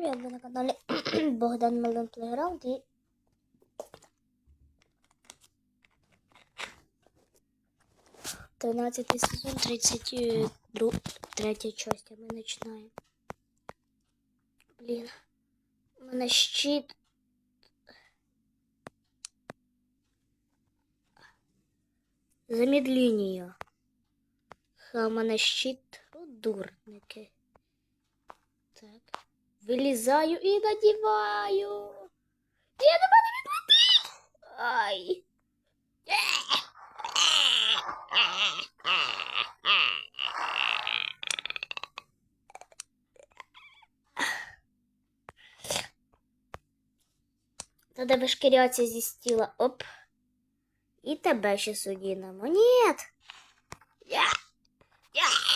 привіт! Ви на каналі Богдан Мелен Плейграунд і Тринадцятий сезон, тридцять друг, третя часть, а ми починаємо. Блін, у мене щит. Замедлення. А у мене щит. О, дурники. Так. Вилізаю і надіваю. Я не можу відлетіти. Ай. Треба вишкірятися зі стіла. Оп. І тебе ще судінамо. Ні. Я. Я.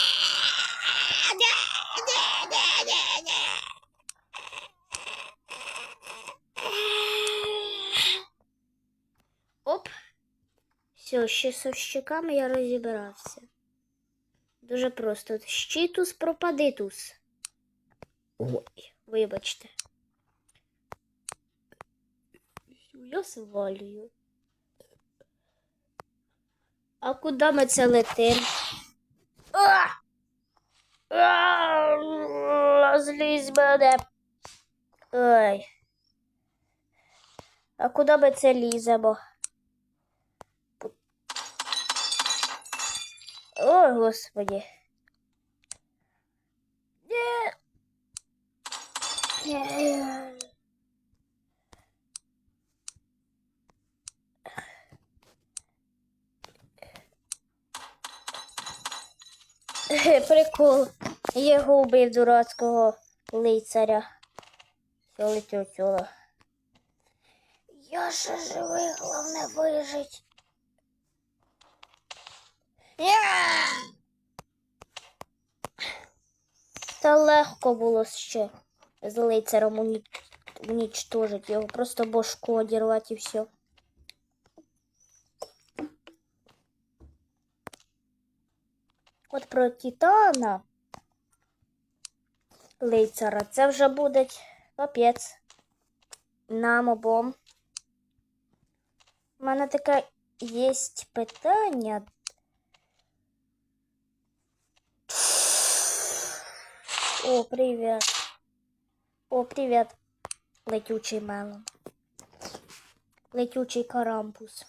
Все, ще з щеками я розібрався. Дуже просто. Щитус пропадитус. Ой, вибачте. Я свалюю. А куди ми це летим? Злізь мене. Ой. А куди ми це ліземо? Ой, господи. Ні. Прикол. Я його убив дурацького лицаря. Все сюди. Я ще живий, головне вижить. Та легко було ще з лицарем уні... унічтожити його. Просто бошку одірвати і все. От про Титана лицара це вже буде капець. Нам обом. У мене таке є питання. О, привіт. О, привіт. Летючий мелон. Летючий карампус.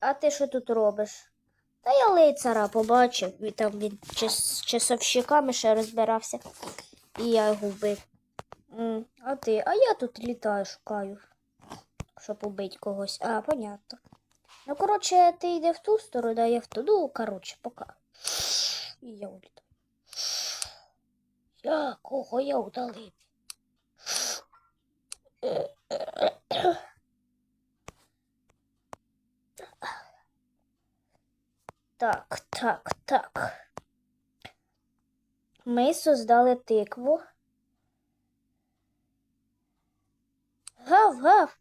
А ти що тут робиш? Та я лицара побачив, там він з часовщиками ще розбирався. І я його вбив. А ти? А я тут літаю, шукаю, щоб убити когось. А, понятно. Ну, коротше, ти йде в ту сторону, а я в ту. Ну, коротше, пока. І я улітаю. Я кого я удалив? Так, так, так. Ми создали тикву. Гав, гав.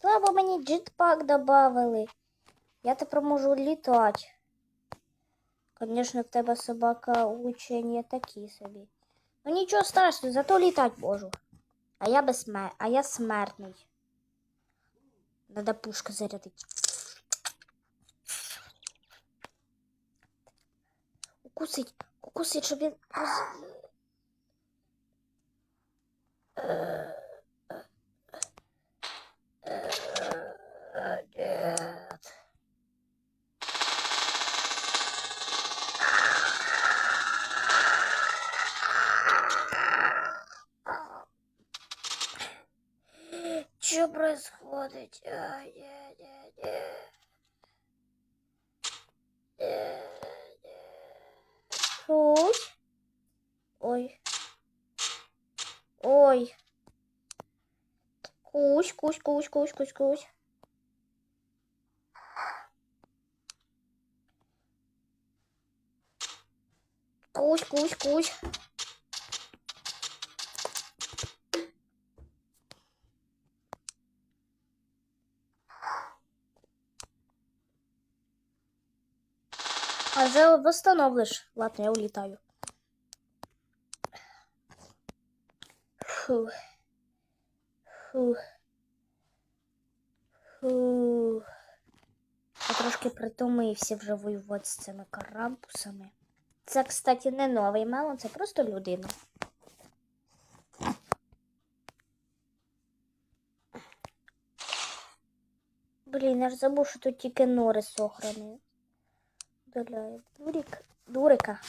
Слабо мені джетпак добавили. Я тепер можу літати. Звісно, в тебе собака учення такі собі. Ну нічого страшного, зато літати можу. А я безсмер... А я смертний. Надо пушку зарядити. Укусить, укусить, щоб він. роз- Нет. Что не. Кусь. Ой. Ой. Кусь, кусь, кусь, кусь, кусь, кусь. Кусь, кусь, кусь. А вже восстановиш. Ладно, я улітаю. Фу. Фу. Фу. Я трошки притомився вже воювати з цими карампусами. Це, кстати, не новий мелон, це просто людина. Блін, я ж забув, що тут тільки нори сохрані Доляє. Дурик. Дурика.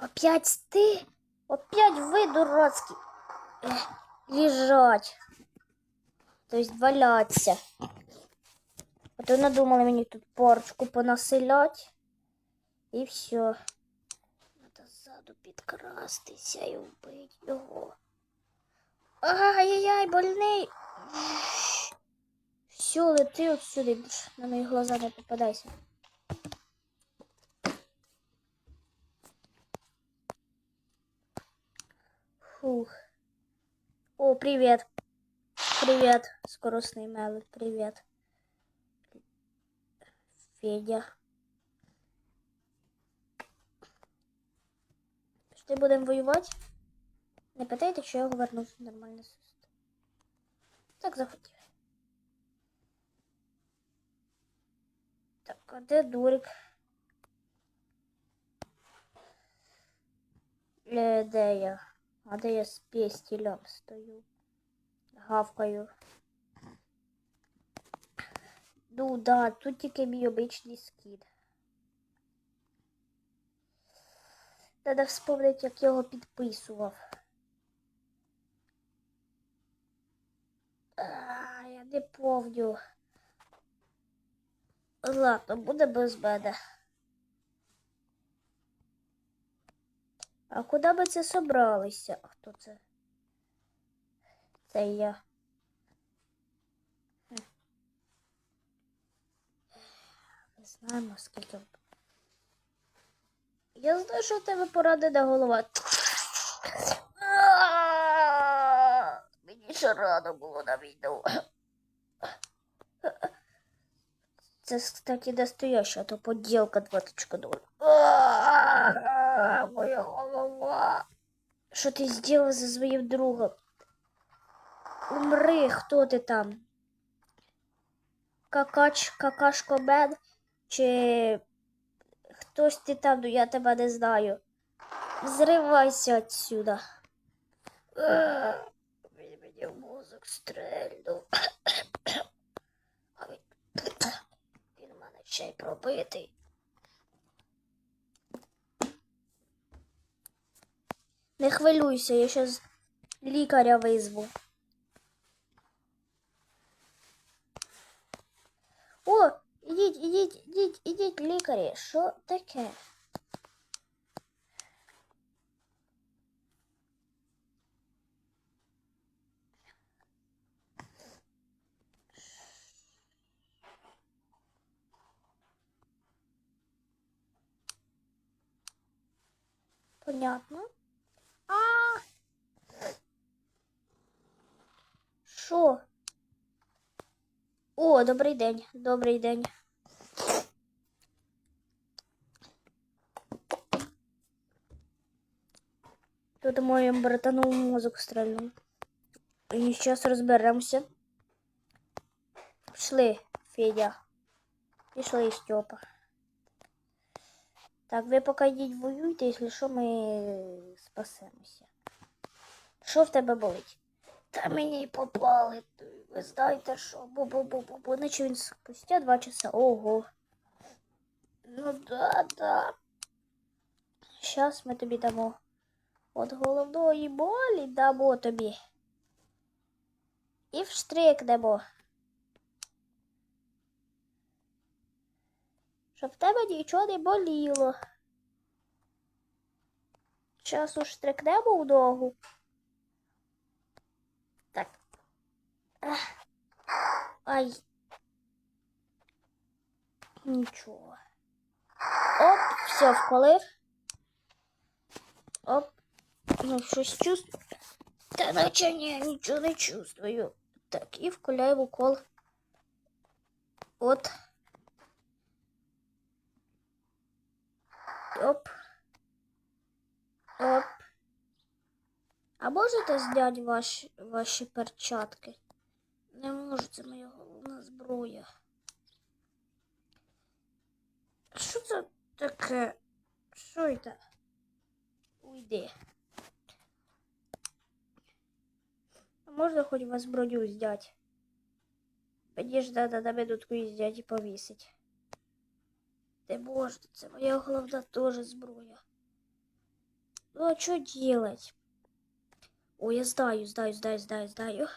Опять ты? Опять вы, дурацкий. Эх, лежать. То есть валяться. А то надумали мені тут парочку понаселять. І все. Надо ззаду підкрастися і вбити його. Ай-яй-яй, больний. Все, лети більше на мої глаза не попадайся. Фух. О, привет. Привет, скоростный мелод, привет. Федя. Пішли будемо воювати? Не питайте, що я повернувся нормально. Так захотів. Так, а де дурик? Е, Де я? А де я з пестілем стою? Гавкаю. Ну да, тут тільки мій обичний скід. Треба вспомнити, як його підписував. А, я не помню. Ладно, буде без мене. А куди би це собралися? Хто це? Це я. Не знаємо, скільки. Я знаю, що в тебе поранена голова. Мені ще рано було на війну. Це, кстати, настояща, а то поділка 20.0. А, Моя голова. Що ти зробив за своїм другом? Умри, хто ти там? Какач, какашкомен? Чи хтось ти там, ну я тебе не знаю. Зривайся отсюда. Він мені мозок стрельнув. А він, він у мене ще й. Не хвилюйся, я щас лікаря визву. О, ідіть, ідіть, ідіть, ідіть, лікарі. Що таке? Понятно. А. Що? О, добрий день, добрий день. Тут моєму братану мозок стрельнув. І зараз розберемося. Пішли, Федя. Пішли, Степа. Так, ви поки йдіть воюйте, якщо що, ми спасемося. Що в тебе болить? Та мені попали. Ви знаєте що? Бу-бу-бу-бу-бу. Наче він спустя два часа. Ого. Ну да, да. Щас ми тобі дамо. От головної болі дамо тобі. І вштрикнемо. Щоб в тебе нічого не боліло. Часу штрикнемо в ногу. Так. Ай. Нічого. Оп, все, вколив. Оп. Ну, щось чувствую. Та наче ні, нічого не чувствую. Так, і вколяю в укол. От. Оп. Оп. А можете зняти ваші, ваші перчатки? Не можу, це моя головна зброя. Що це таке? Що це? Уйди. А можна хоч вас броню зняти? Мені ж надо на минутку її зняти і повісить. Не можна, це моя головна теж зброя. Ну а что делать? Ой, я знаю, знаю, знаю, знаю, знаю.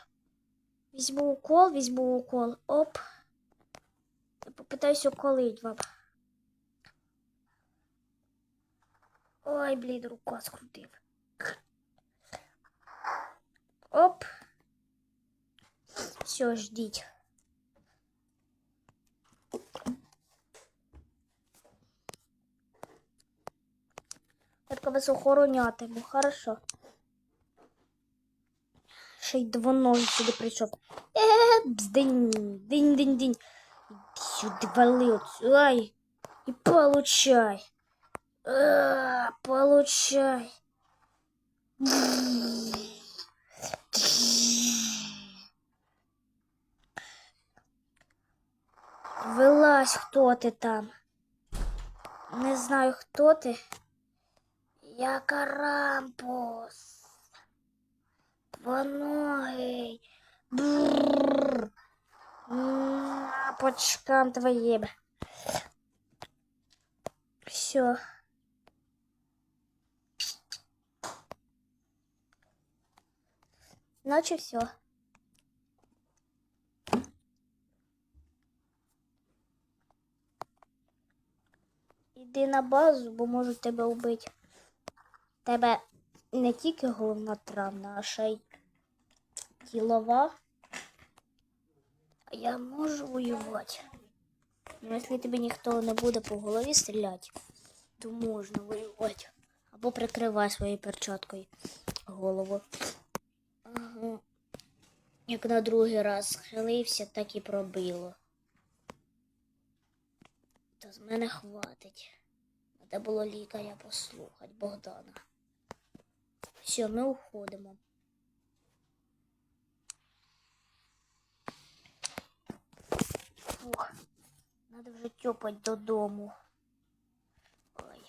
Візьму укол, візьму укол. Оп. Я попитаюсь уколить вам. Ой, блін, рука скрутив. Оп. Все, ждіть. Тільки вас охоронятиму, хорошо. Ще й двоногий сюди прийшов. Е, бздинь, динь, динь, динь. Сюди вали отсюди. Ай. І получай. А, получай. Вилазь, хто ти там. Не знаю, хто ти. Я Карампус. Двоногий. Бррр. М, По очкам твоим. Все. Наче все. Іди на базу, бо можуть тебе вбити. Тебе не тільки головна травма, а ще й тілова. Я можу воювати. Ну, якщо тобі ніхто не буде по голові стріляти, то можна воювати. Або прикривай своєю перчаткою голову. Ага. Як на другий раз схилився, так і пробило. Та з мене хватить. Треба було лікаря послухати Богдана. Все, ми уходимо. Фух, надо вже тьопать додому. Ой.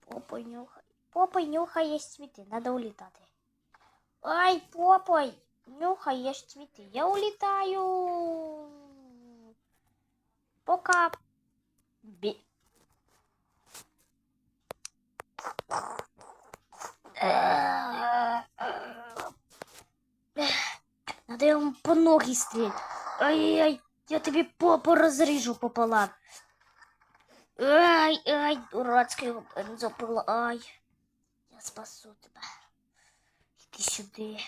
Попой нюхай. Попой нюхає цвіти, надо улітати. Ай, попой, нюхаєш цвіти. Я улітаю. Пока. Надо ему по ноги стрелять. Ай-яй, я тебе попу разрежу пополам. Ай, ай, дурацкий бензопила, ай. Я спасу тебя. Иди сюда.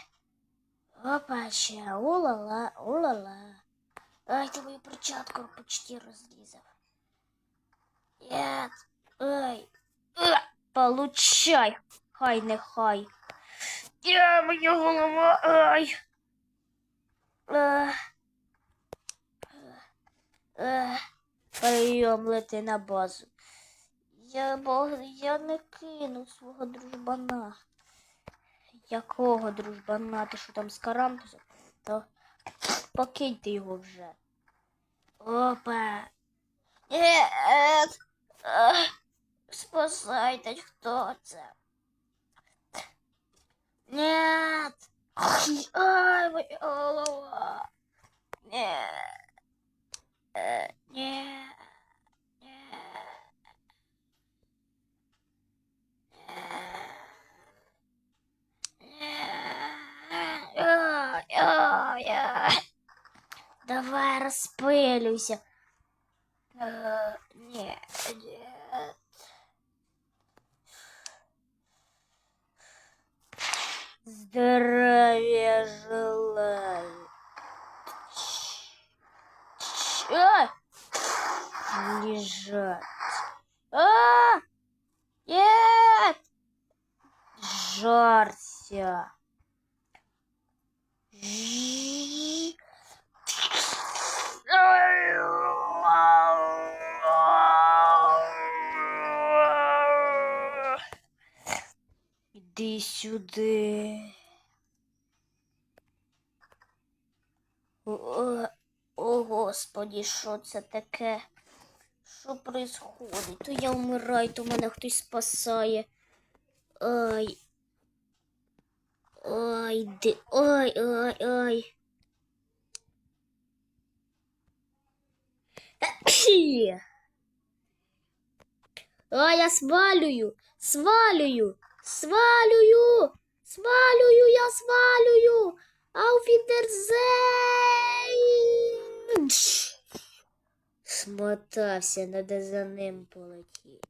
Опа, ще, улала, улала. Ай, ты мою перчатку почти разрезал. Нет, ай, а, получай. Хай не хай. Я, моя голова, ай. Ех. Ех. Прийом лети на базу. Я, бо, я не кину свого дружбана. Якого дружбана? Ти що там з карамтусом? То покиньте його вже. Опа. Нет. Ех. Спасайте, хто це? Нет. Ай, моя голова. Нет. Э, Нет. Нет. Ай, ай, ай. Давай распылюйся. Сюди. О, о господі, що це таке? Що происходить? То я вмираю, то мене хтось спасає. Ай. Ай, де. Ай, ай, ай. А, я свалюю, свалюю, свалюю, свалюю, я свалюю. Ауфідерзейн. Смотався, надо за ним полетіти.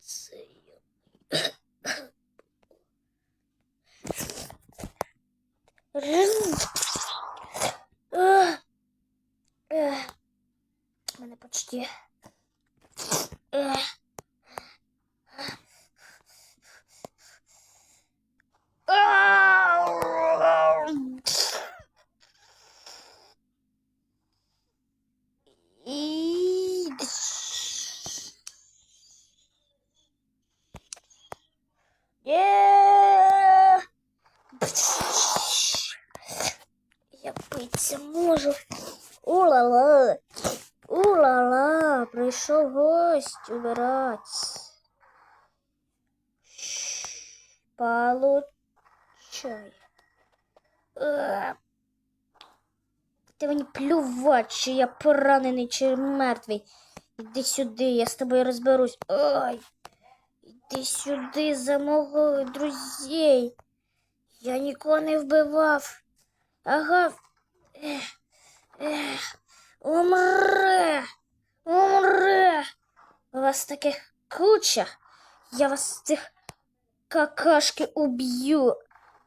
Це. Мене почти. Ех. Ау. І... Є. Я биться можу. Ула-ла. Ула-ла. Прийшов гость убирать. Получай. Е. Ти мені плювать, чи я поранений, чи мертвий. Іди сюди, я з тобою розберусь. Ой. Іди сюди за мого друзей. Я нікого не вбивав. Ага. Ех, ех. Умре. Умре. У вас таких куча. Я вас цих какашки уб'ю.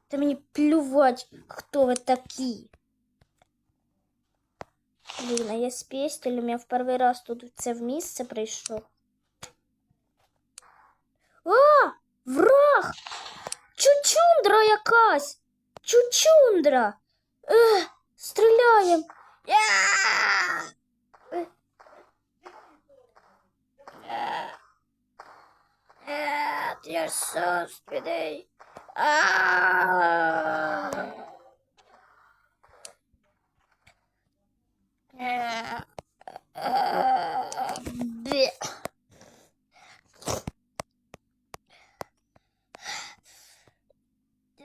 Та мені плювать, хто ви такі. Блін, а я з пістелем, я в перший раз тут в це в місце прийшов. А! Враг! Чучундра якась! Чучундра! Ех, стріляєм! Е, Я собственний. А! Е. Е. Бе.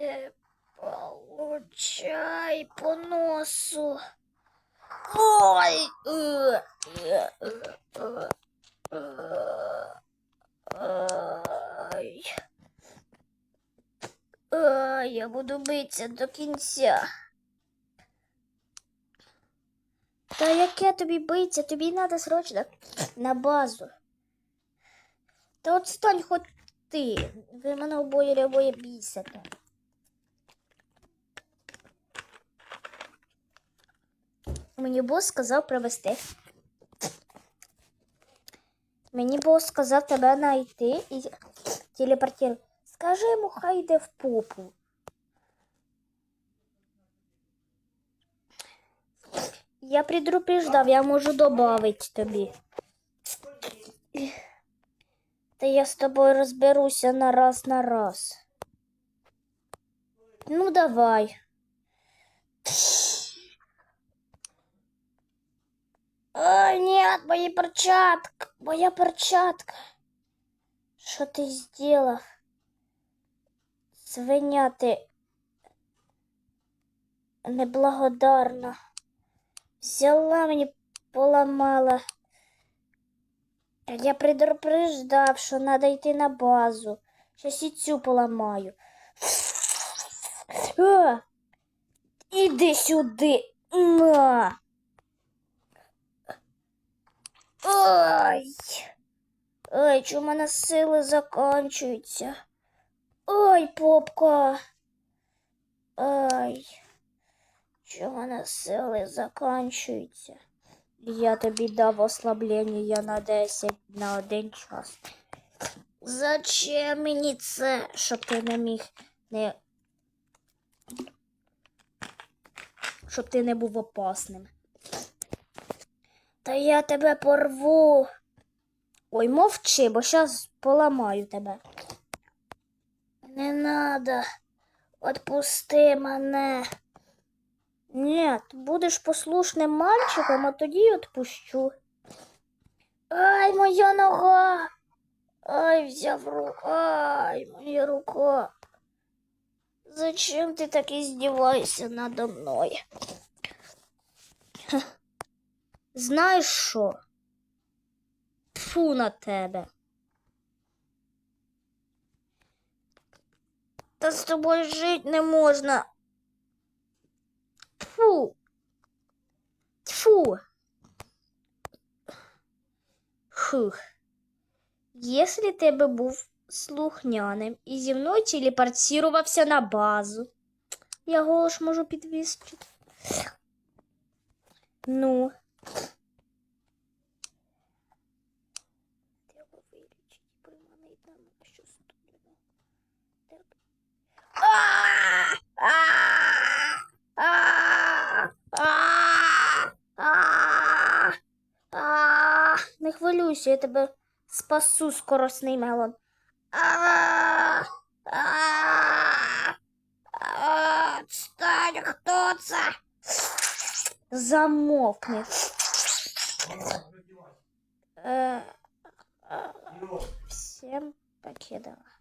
Е, Получай по носу. Ой. Е, е, е, е, е. Ай. Ай, я буду битися до кінця. Та яке тобі биться? Тобі треба срочно на базу. Та от стань хоч ти. Ви мене обоє обоє бісите. Мені бос сказав привезти. Мені бос сказав тебе знайти і телепортувати. Скажи йому, хай йде в попу. Я предупреждав, я можу добавити тобі. Та я з тобою розберуся на раз на раз. Ну, давай. Ой, нет, моя перчатка, моя перчатка. Що ти зробив? Свиня ти неблагодарна. Взяла мені поламала. Я предупреждав, що треба йти на базу. Щас і цю поламаю. А! Іди сюди. На. Ой. Ой, чому мене сили закінчуються? Ой, попка. Ай. В мене сили закінчуються? Я тобі дав ослаблення на 10 на один час. Зачем мені це, щоб ти не міг не. Щоб ти не був опасним. Та я тебе порву. Ой, мовчи, бо щас поламаю тебе. Не надо. Отпусти мене. Ні, будеш послушним мальчиком, а тоді відпущу. Ай, моя нога. Ай, взяв руку. Ай, моя рука. Зачем ти так издеваешься надо мною? Знаєш що? Фу на тебе. Та з тобою жити не можна. Фу. Фу. Фух. Если ти би був слухняним і зі мною телепортувався на базу, я голос можу підвісти. Ну. Треба Не хвилюйся, я тебе спасу, скоросний мелон. А! А! А! Отстань, хто це? Замовкни. Е, е, Всім покидала.